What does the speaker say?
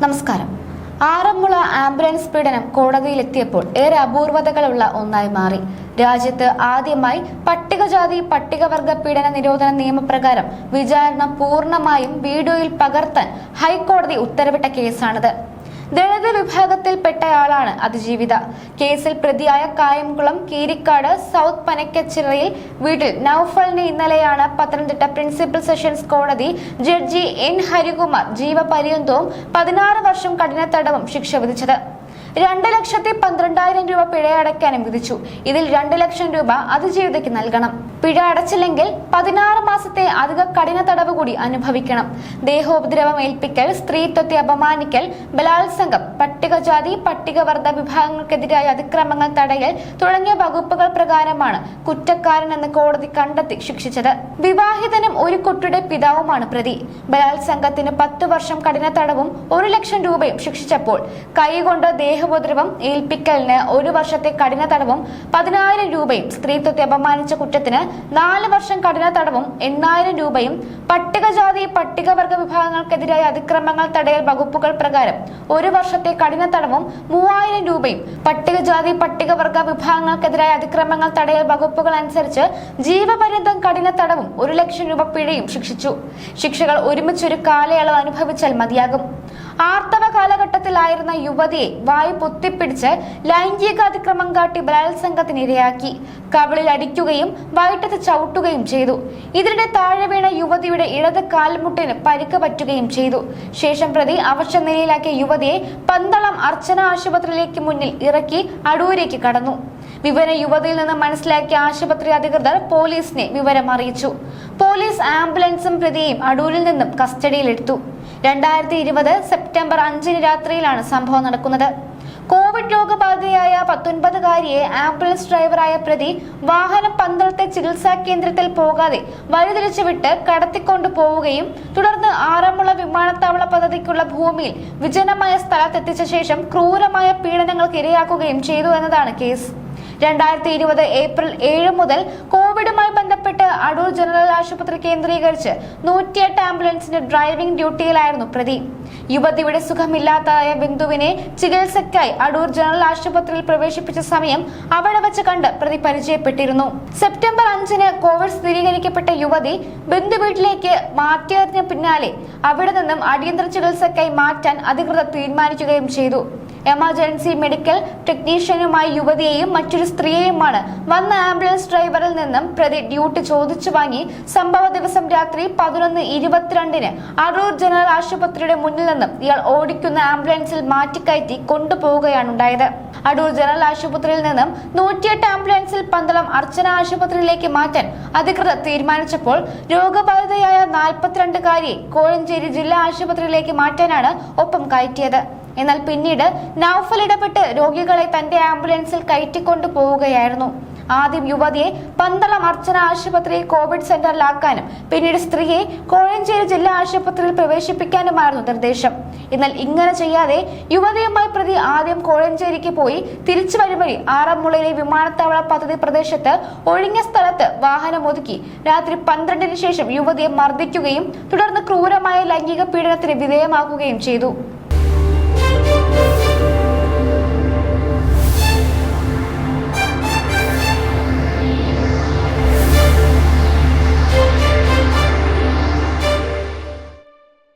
നമസ്കാരം. ആറന്മുള ആംബുലൻസ് പീഡനം കോടതിയിലെത്തിയപ്പോൾ ഏറെ അപൂർവതകളുള്ള ഒന്നായി മാറി. രാജ്യത്ത് ആദ്യമായി പട്ടികജാതി പട്ടികവർഗ പീഡന നിരോധന നിയമപ്രകാരം വിചാരണ പൂർണമായും വീഡിയോയിൽ പകർത്താൻ ഹൈക്കോടതി ഉത്തരവിട്ട കേസാണിത്. ദളിത് വിഭാഗത്തിൽപ്പെട്ടയാളാണ് അതിജീവിത. കേസിൽ പ്രതിയായ കായംകുളം കീരിക്കാട് സൗത്ത് പനക്കച്ചിറയിൽ വീട്ടിൽ നൌഫലിനെ ഇന്നലെയാണ് പത്തനംതിട്ട പ്രിൻസിപ്പൽ സെഷൻസ് കോടതി ജഡ്ജി എൻ ഹരികുമാർ ജീവപര്യന്തവും പതിനാറ് വർഷം കഠിന തടവും ശിക്ഷ വിധിച്ചത്. രണ്ട് ലക്ഷത്തി പന്ത്രണ്ടായിരം രൂപ പിഴ അടയ്ക്കാനും വിധിച്ചു ഇതിൽ രണ്ട് ലക്ഷം രൂപ അതിജീവിതയ്ക്ക് നൽകണം. പിഴ അടച്ചില്ലെങ്കിൽ പതിനാറ് മാസത്തെ അധിക കഠിന തടവ് കൂടി അനുഭവിക്കണം. ദേഹോപദ്രവം ഏൽപ്പിക്കൽ സ്ത്രീത്വത്തെ അപമാനിക്കൽ ബലാത്സംഗം പട്ടികജാതി പട്ടികവർഗ വിഭാഗങ്ങൾക്കെതിരായ അതിക്രമങ്ങൾ തടയൽ തുടങ്ങിയ വകുപ്പുകൾ പ്രകാരമാണ് കുറ്റക്കാരൻ എന്ന് കോടതി കണ്ടെത്തി ശിക്ഷിച്ചത്. വിവാഹിതനും ഒരു കുട്ടിയുടെ പിതാവുമാണ് പ്രതി. ബലാത്സംഗത്തിന് പത്ത് വർഷം കഠിന തടവും ഒരു ലക്ഷം രൂപയും ശിക്ഷിച്ചപ്പോൾ കൈകൊണ്ട് ദേഹോപദ്രവം ഏൽപ്പിക്കലിന് ഒരു വർഷത്തെ കഠിന തടവും പതിനായിരം രൂപയും സ്ത്രീത്വത്തെ അപമാനിച്ച കുറ്റത്തിന് നാല് വർഷം കഠിന തടവും എണ്ണായിരം രൂപയും പട്ടികജാതി പട്ടികവർഗ വിഭാഗങ്ങൾക്കെതിരായ അതിക്രമങ്ങൾ തടയൽ വകുപ്പുകൾ പ്രകാരം ഒരു വർഷത്തെ കഠിന തടവും മൂവായിരം രൂപയും പട്ടികജാതി പട്ടികവർഗ വിഭാഗങ്ങൾക്കെതിരായ അതിക്രമങ്ങൾ തടയൽ വകുപ്പുകൾ അനുസരിച്ച് ജീവപര്യന്തം കഠിന തടവും ഒരു ലക്ഷം രൂപ പിഴയും ശിക്ഷിച്ചു. ശിക്ഷകൾ ഒരുമിച്ചൊരു കാലയളവ് അനുഭവിച്ചാൽ മതിയാകും. ആർത്തവ കാലഘട്ടത്തിലായിരുന്ന യുവതിയെ വായു പൊത്തിപ്പിടിച്ച് ലൈംഗിക അതിക്രമം കാട്ടി ബലാത്സംഗത്തിനിരയാക്കി. കവിളിൽ അടിക്കുകയും വയറ്റത്ത് ചവിട്ടുകയും ചെയ്തു. ഇതിനിടെ താഴെ വീണ യുവതിയുടെ ഇടത് കാൽമുട്ടിന് പരിക്ക് പറ്റുകയും ചെയ്തു. ശേഷം പ്രതി അവശ നിലയിലാക്കിയ യുവതിയെ പന്തളം അർച്ചന ആശുപത്രിയിലേക്ക് മുന്നിൽ ഇറക്കി അടൂരേക്ക് കടന്നു. വിവരം യുവതിയിൽ നിന്ന് മനസ്സിലാക്കിയ ആശുപത്രി അധികൃതർ പോലീസിനെ വിവരം അറിയിച്ചു പോലീസ് ആംബുലൻസും പ്രതിയെയും അടൂരിൽ നിന്നും കസ്റ്റഡിയിലെടുത്തു. രണ്ടായിരത്തി ഇരുപത് സെപ്റ്റംബർ അഞ്ചിന് രാത്രിയിലാണ് സംഭവം നടക്കുന്നത്. കോവിഡ് രോഗബാധിതയായ പത്തൊൻപതുകാരിയെ ആംബുലൻസ് ഡ്രൈവറായ പ്രതി വാഹനം പന്തളത്തെ ചികിത്സാ കേന്ദ്രത്തിൽ പോകാതെ വഴിതിരിച്ചു വിട്ട് കടത്തിക്കൊണ്ടു പോവുകയും തുടർന്ന് ആറന്മുള വിമാനത്താവള പദ്ധതിക്കുള്ള ഭൂമിയിൽ വിജനമായ സ്ഥലത്തെത്തിച്ച ശേഷം ക്രൂരമായ പീഡനങ്ങൾക്ക് ഇരയാക്കുകയും ചെയ്തു എന്നതാണ് കേസ്. രണ്ടായിരത്തി ഇരുപത് ഏപ്രിൽ ഏഴ് മുതൽ കോവിഡുമായി ബന്ധപ്പെട്ട് അടൂർ ജനറൽ ആശുപത്രി കേന്ദ്രീകരിച്ച് നൂറ്റിയെട്ട് ആംബുലൻസിന്റെ ഡ്രൈവിംഗ് ഡ്യൂട്ടിയിലായിരുന്നു പ്രതി. യുവതിയുടെ സുഖമില്ലാത്തായ ബിന്ദുവിനെ ചികിത്സയ്ക്കായി അടൂർ ജനറൽ ആശുപത്രിയിൽ പ്രവേശിപ്പിച്ച സമയം അവിടെ വെച്ച് കണ്ട് പ്രതി പരിചയപ്പെട്ടിരുന്നു. സെപ്റ്റംബർ അഞ്ചിന് കോവിഡ് സ്ഥിരീകരിക്കപ്പെട്ട യുവതി ബിന്ദു വീട്ടിലേക്ക് മാറ്റിയതിന് പിന്നാലെ അവിടെ നിന്നും അടിയന്തര ചികിത്സയ്ക്കായി മാറ്റാൻ അധികൃതർ തീരുമാനിക്കുകയും ചെയ്തു. എമർജൻസി മെഡിക്കൽ ടെക്നീഷ്യനുമായി യുവതിയെയും മറ്റൊരു സ്ത്രീയെയുമാണ് വന്ന ആംബുലൻസ് ഡ്രൈവറിൽ നിന്നും പ്രതി ഡ്യൂട്ടി ചോദിച്ചു വാങ്ങി സംഭവ ദിവസം രാത്രി പതിനൊന്ന് ഇരുപത്തിരണ്ടിന് അടൂർ ജനറൽ ആശുപത്രിയുടെ മുന്നിൽ നിന്നും ഇയാൾ ഓടിക്കുന്ന ആംബുലൻസിൽ മാറ്റിക്കയറ്റി കൊണ്ടുപോവുകയാണ് ഉണ്ടായത് അടൂർ ജനറൽ ആശുപത്രിയിൽ നിന്നും നൂറ്റിയെട്ട് ആംബുലൻസിൽ പന്തളം അർച്ചന ആശുപത്രിയിലേക്ക് മാറ്റാൻ അധികൃതർ തീരുമാനിച്ചപ്പോൾ രോഗബാധിതയായ നാൽപ്പത്തിരണ്ടുകാരിയെ കോഴഞ്ചേരി ജില്ലാ ആശുപത്രിയിലേക്ക് മാറ്റാനാണ് ഒപ്പം കയറ്റിയത്. എന്നാൽ പിന്നീട് നൌഫൽ ഇടപെട്ട് രോഗികളെ തന്റെ ആംബുലൻസിൽ കയറ്റിക്കൊണ്ടു പോവുകയായിരുന്നു ആദ്യം യുവതിയെ പന്തളം അർച്ചന ആശുപത്രി കോവിഡ് സെന്ററിലാക്കാനും പിന്നീട് സ്ത്രീയെ കോഴഞ്ചേരി ജില്ലാ ആശുപത്രിയിൽ പ്രവേശിപ്പിക്കാനുമായിരുന്നു നിർദ്ദേശം. എന്നാൽ ഇങ്ങനെ ചെയ്യാതെ യുവതിയുമായി പ്രതി ആദ്യം കോഴഞ്ചേരിക്ക് പോയി തിരിച്ചു വരും വഴി ആറന്മുളയിലെ വിമാനത്താവള പദ്ധതി പ്രദേശത്ത് ഒഴിഞ്ഞ സ്ഥലത്ത് വാഹനം ഒതുക്കി രാത്രി പന്ത്രണ്ടിന് ശേഷം യുവതിയെ മർദ്ദിക്കുകയും തുടർന്ന് ക്രൂരമായ ലൈംഗിക പീഡനത്തിന് വിധേയമാക്കുകയും ചെയ്തു.